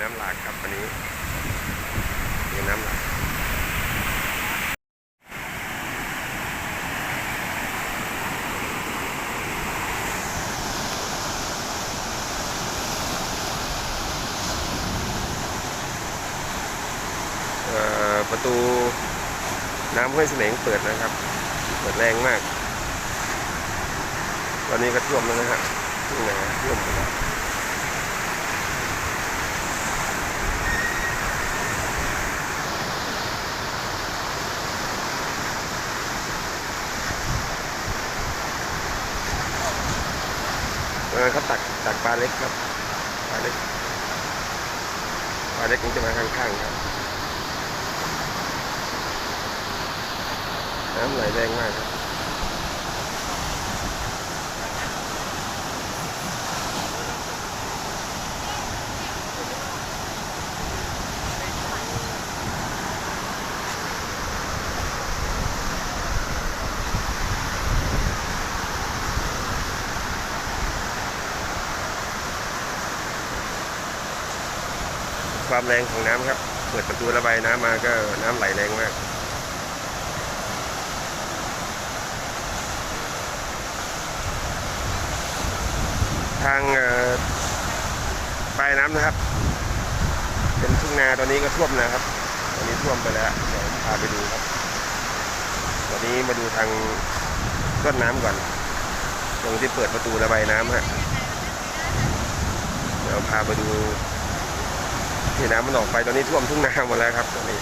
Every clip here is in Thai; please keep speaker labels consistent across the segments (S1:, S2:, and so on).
S1: น้ำหลากครับวันนี้มีน้ำหลากประตูน้ำห้วยเสลงเปิดนะครับ เปิดแรงมาก ตอนนี้ก็ท่วมแล้วนะฮะนี่ไงท่วมหมดแล้ว เออเขาตักตักปลาเล็กครับปลาเล็กปลาเล็กมันจะมาข้างๆครับน้ำไหลแรงมากครับ ความแรงของน้ำครับ เปิดประตูระบายน้ำมาก็น้ำไหลแรงมากทางปลายน้ำนะครับ เป็นทุ่งนาตอนนี้ก็ท่วมนะครับ ตอนนี้ท่วมไปแล้วเดี๋ยวผมพาไปดูครับ ตอนนี้มาดูทางต้นน้ำก่อน ตรงที่เปิดประตูระบายน้ำฮะเดี๋ยวพาไปดู ที่น้ำมันออกไปตอนนี้ท่วมทุ่งนาหมดแล้วครับตอนนี้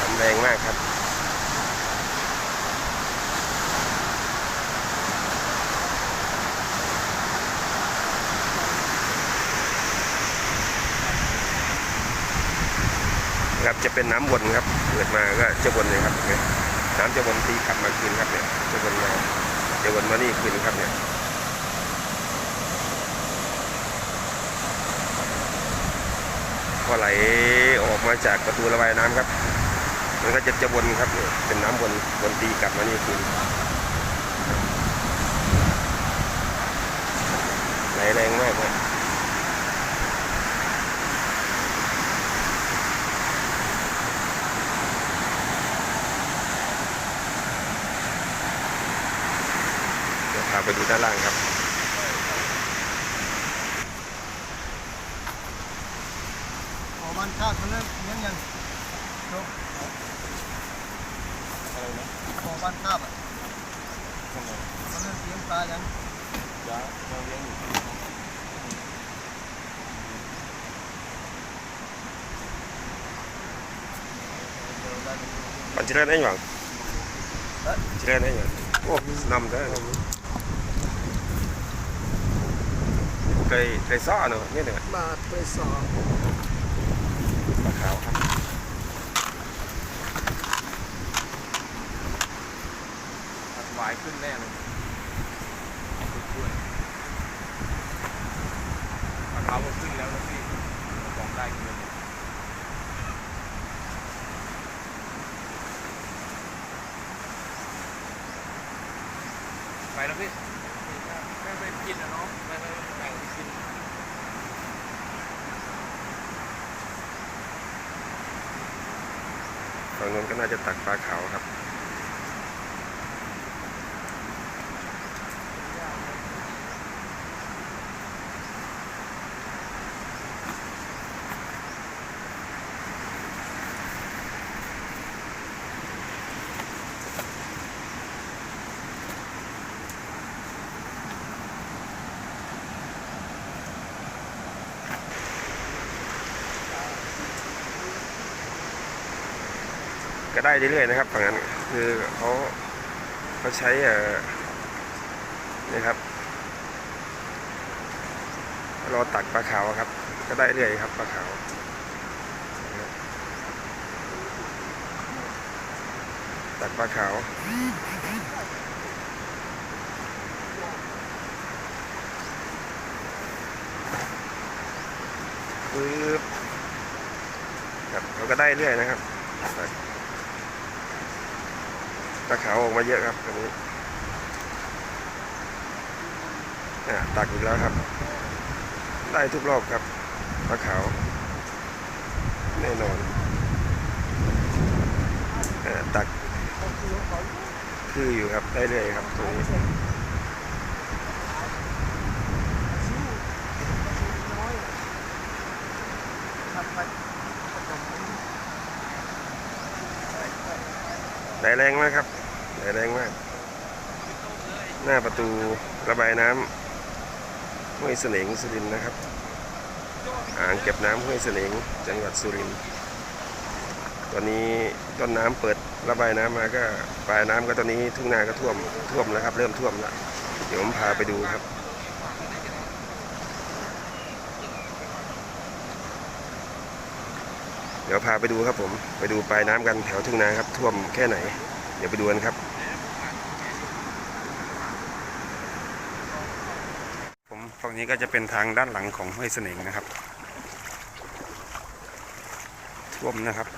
S1: น้ำแรงมากครับครับจะเป็นน้ำวนครับ เกิดมาก็จะวนเลยครับ น้ำจะวนตีกลับมาคืนครับเนี่ยจะวนมา จะวนมานี่คืนครับเนี่ยพอไหลออกมาจากประตูระบายน้ำครับ มันก็จะจะวนครับเนี่ยเป็นน้ำวนวนตีกลับมานี่คืนไหลแรงมากครับ เดี๋ยวพาไปดูด้านล่างครับ
S2: ขอบ้านข้าวเขาเริ่มเลี้ยงยังโยก
S3: อะไรนะ
S2: ขอบ้านข้าวอะ
S3: ทำไม
S2: เขาเริ่มเลี้ยงปลายัง
S3: ยาเราเลี้ยงอยู่
S1: Bạn chỉ lên đấy nhỉ? Chỉ lên đấy nhỉ? Ô, nằm đấy. Cây cây sọ nữa, biết được.
S2: บาทไปสอง
S1: Bà khảo ครับ
S3: หวายขึ้นแน่เลยด้วยปลาเขาก็ขึ้นแล้วนะพี่บอกได้ขึ้นเลยไปแล้วพี่ไม่ไปกินนะน้องไม่ไม่แบ่งกิน
S1: ฝั่ง น่าจะตักปลาขาวครับ ก็ได้เรื่อยๆนะครับฝั่งนั้นคือเขาเขาใช้เอ่อนี่ครับรอตักปลาขาวครับ ก็ได้เรื่อยครับปลาขาวตักปลาขาวปึ๊บครับเขาก็ได้เรื่อยนะครับ ปลาขาวออกมาเยอะครับตอนนี้ตักอีกแล้วครับ ได้ทุกรอบครับปลาขาวแน่นอนตักคืออยู่ครับได้เลยครับตรงนี้ได้แรงมากครับ แรงมาก หน้าประตูระบายน้ำห้วยเสนงสุรินทร์นะครับ อ่างเก็บน้ำห้วยเสนงจังหวัดสุรินทร์ตอนนี้ต้นน้ำเปิดระบายน้ำมาก็ปลายน้ำก็ตอนนี้ทุ่งนาก็ท่วมท่วมแล้วครับ เริ่มท่วมแล้วเดี๋ยวผมพาไปดูครับเดี๋ยวพาไปดูครับผม ไปดูปลายน้ำกันแถวทุ่งนาครับ ท่วมแค่ไหน เดี๋ยวไปดูกันครับ ผมฝั่ง นี้ก็จะเป็นทางด้านหลังของห้วยเสน่งนะครับ ท่วมนะครับ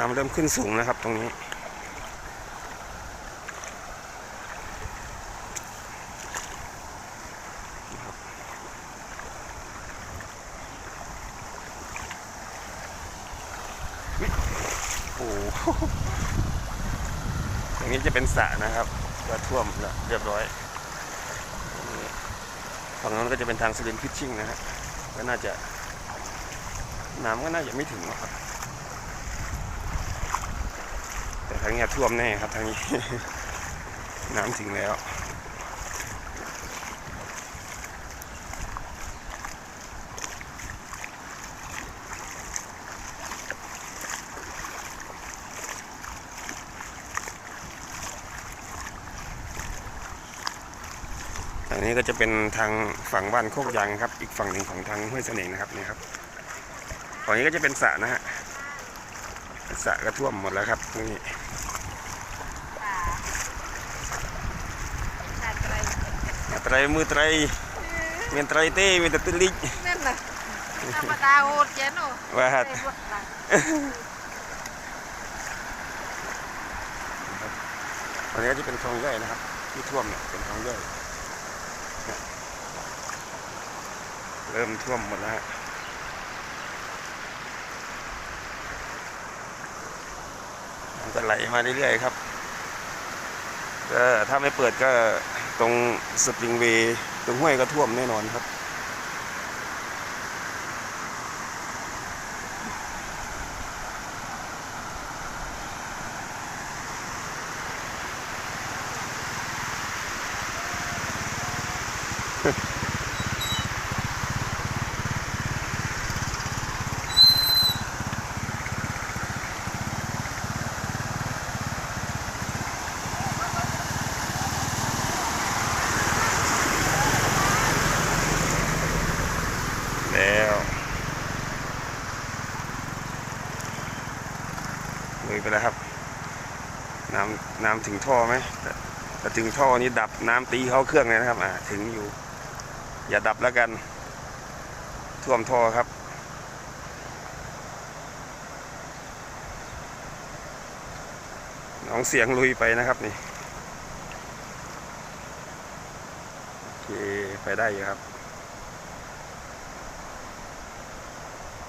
S1: น้ำเริ่มขึ้นสูงนะครับตรงนี้โอ้โหตรงนี้จะเป็นสระนะครับก็ท่วมแล้วเรียบร้อยฝั่งนั้นก็จะเป็นทางสลินพิชชิ่งนะฮะก็น่าจะน้ำก็น่าจะไม่ถึงหรอกครับ แต่ ทางนี้ท่วมแน่ครับทางนี้ น้ำถึงแล้วอันนี้ก็จะเป็นทางฝั่งบ้านโคกยางครับ อีกฝั่งหนึ่งของทางห้วยเสน่ห์นะครับนี่ครับฝั่งนี้ก็จะเป็นสระนะฮะสระก็ท่วมหมดแล้วครับตรงนี้ ไตรมือไตรเมียนไตรเต้เมียนแตตุลิก
S4: นั่นน่ะธรรมดาโหดเจนโอ
S1: ว่า
S4: ใส่บวกหลัง
S1: อันนี้ก็จะเป็นคลองย่อยนะครับ ที่ท่วมเนี่ยเป็นคลองย่อยเริ่มท่วมหมดแล้วฮะมันก็ไหลมาเรื่อยๆครับก็ถ้าไม่เปิดก็ ตรงสปริงเวย์ตรงห้วยก็ท่วมแน่นอนครับ แล้วเลยไปแล้วครับ น้ำน้ำถึงท่อไหมแต่แต่ถึงท่อนี้ดับน้ำตีเข้าเครื่องเลยนะครับ อ่า ถึงอยู่ อย่าดับแล้วกัน ท่วมท่อครับน้องเสียงลุยไปนะครับนี่ โอเค ไปได้อยู่ครับ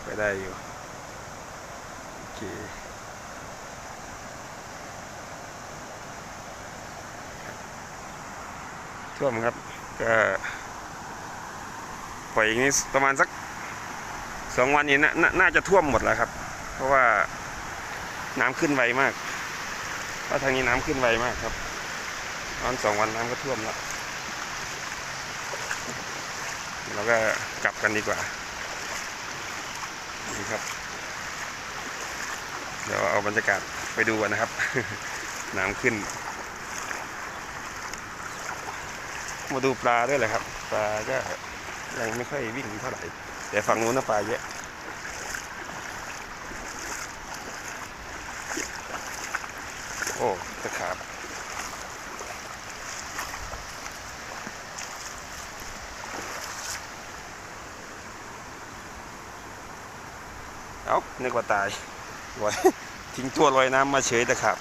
S1: ไปได้อยู่ โอเคท่วมครับ ก็ปล่อยอย่างนี้ประมาณสักสองวันนี้น,น,น่าจะท่วมหมดแล้วครับ เพราะว่าน้ำขึ้นไวมากเพราะทางนี้น้ำขึ้นไวมากครับวันสองวันน้ำก็ท่วมแล้วเราก็กลับกันดีกว่า ดีครับ เดี๋ยวเอาบรรยากาศไปดูกันนะครับ น้ำขึ้น มาดูปลาด้วยแหละครับ ปลาก็ยังไม่ค่อยวิ่งเท่าไหร่ แต่ฝั่งนู้นนะปลาเยอะโอ้ตะขาบ เอานึกว่าตายไว้ทิ้งตัวลอยน้ำมาเฉยตะขาบ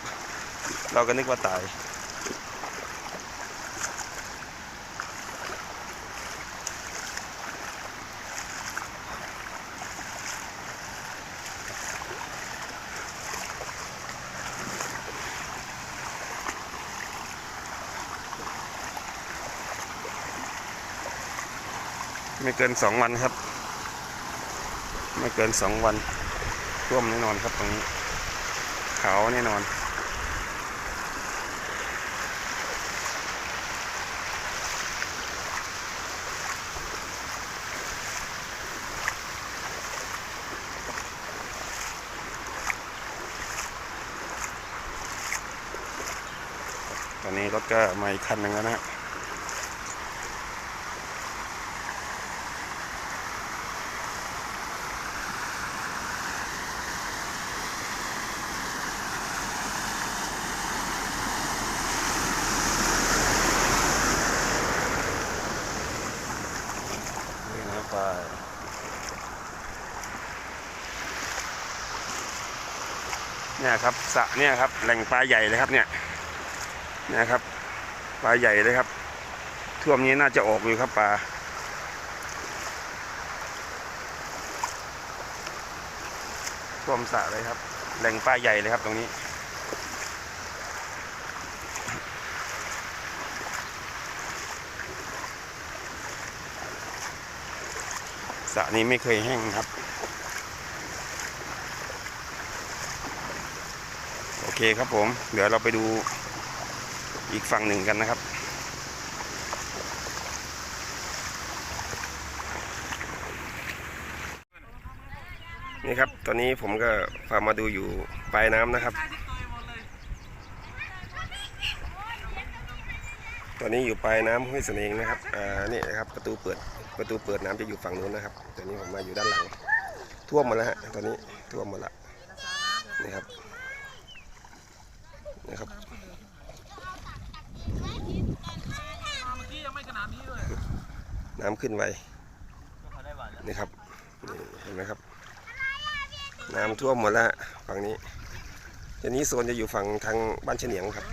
S1: เราก็นึกว่าตาย ไม่เกินสองวันครับ ไม่เกินสองวันท่วมแน่นอนครับตรงนี้เขาวแน่นอนตอนนี้รถก็มาอีกคันหนึ่งแล้วนะฮะ นี่นะปลาเนี่ยครับ สะเนี่ยครับแหล่งปลาใหญ่เลยครับเนี่ยนี่ยครับปลาใหญ่เลยครับท่วมนี้น่าจะออกอยู่ครับปลาท่วมสะเลยครับ แหล่งปลาใหญ่เลยครับตรงนี้สระนี้ไม่เคยแห้งครับ โอ เคครับผม เดี๋ยวเราไปดูอีกฝั่งหนึ่งกันนะครับ นี่ครับ ตอนนี้ผมก็พามาดูอยู่ปลายน้ำนะครับ ตอนนี้อยู่ปลายน้ำห้วยเสนงนะครับ อ่า นี่นะครับประตูเปิดประตูเปิดน้ำจะอยู่ฝั่งนู้นนะครับ ตอนนี้ผมมาอยู่ด้านหลัง ท่วมหมดแล้วฮะ ตอนนี้ท่วมหมดละนี่ครับ นะครับ
S3: เมื่อกี้ยังไม่ขนาดนี้เลย
S1: น้ำขึ้นไวนี่ครับนี่เห็นไหมครับ น้ำท่วมหมดแล้วฮะฝั่งนี้ทีนี้โซนจะอยู่ฝั่งทางบ้านเฉนียงครับ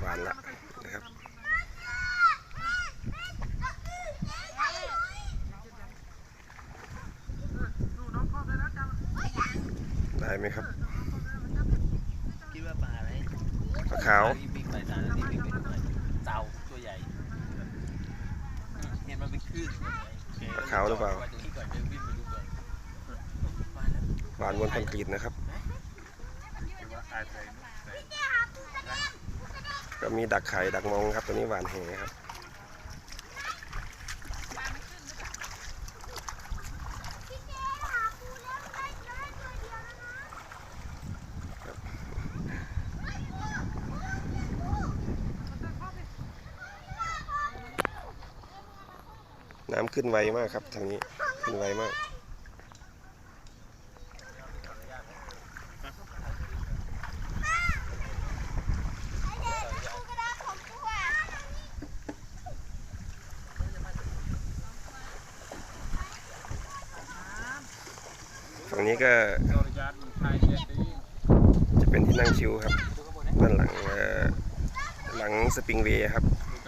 S1: หวานละนะครับได้ไหมครับ
S3: คิดว่าปลาอะไร
S1: ปลาขาว
S3: ที่บิ๊กไปตาที่บิ๊กไปด้วยเต่าตัวใหญ่เห็นมันเป็นคลื่น
S1: ปลาขาวหรือเปล่า
S3: ไว้ตรงนี้ก่อนเดี๋ยววิ่งไปดูก่อนมาแล้ว
S1: หวานบนคอนกรีตนะครับ ก็มีดักไข่ดักมองครับตัวนี้หวานแหครับ น้ำขึ้นไวมากครับทางนี้ขึ้นไวมาก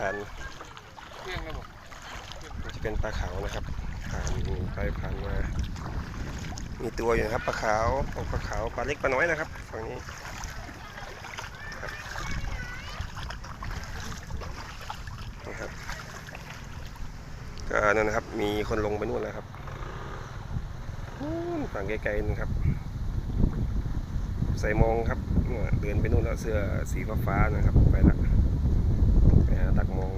S1: ผ่าน
S3: เครื่องระบบ
S1: จะเป็นปลาขาวนะครับ ผ่านไปผ่านมา มีตัวอยู่นะครับปลาขาวพวกปลาขาวปลาเล็กปลาน้อยนะครับฝั่งนี้ครับนะครับก็นั่นนะครับ มีคนลงไปนู่นแล้วครับนู่นฝั่งไกลๆนะครับ ใส่มองครับเนี่ยเดินไปนู่นแล้วเสื้อสีฟ้าๆนะครับไปละไปหาตักมอง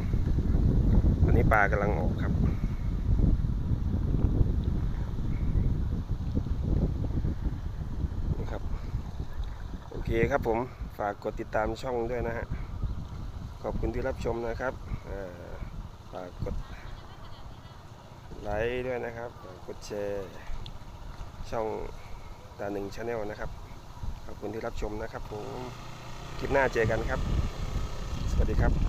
S1: ตอ นี้ปลากำลังออกครับนะครับ โอเคครับผมฝากกดติดตามช่องด้วยนะฮะ ขอบคุณที่รับชมนะครับฝากกดไลค์ด้วยนะครับฝากกดแชร์ช่องตาหนึ่งชาแนลนะครับ ขอบคุณที่รับชมนะครับผม คลิปหน้าเจอกันครับ สวัสดีครับ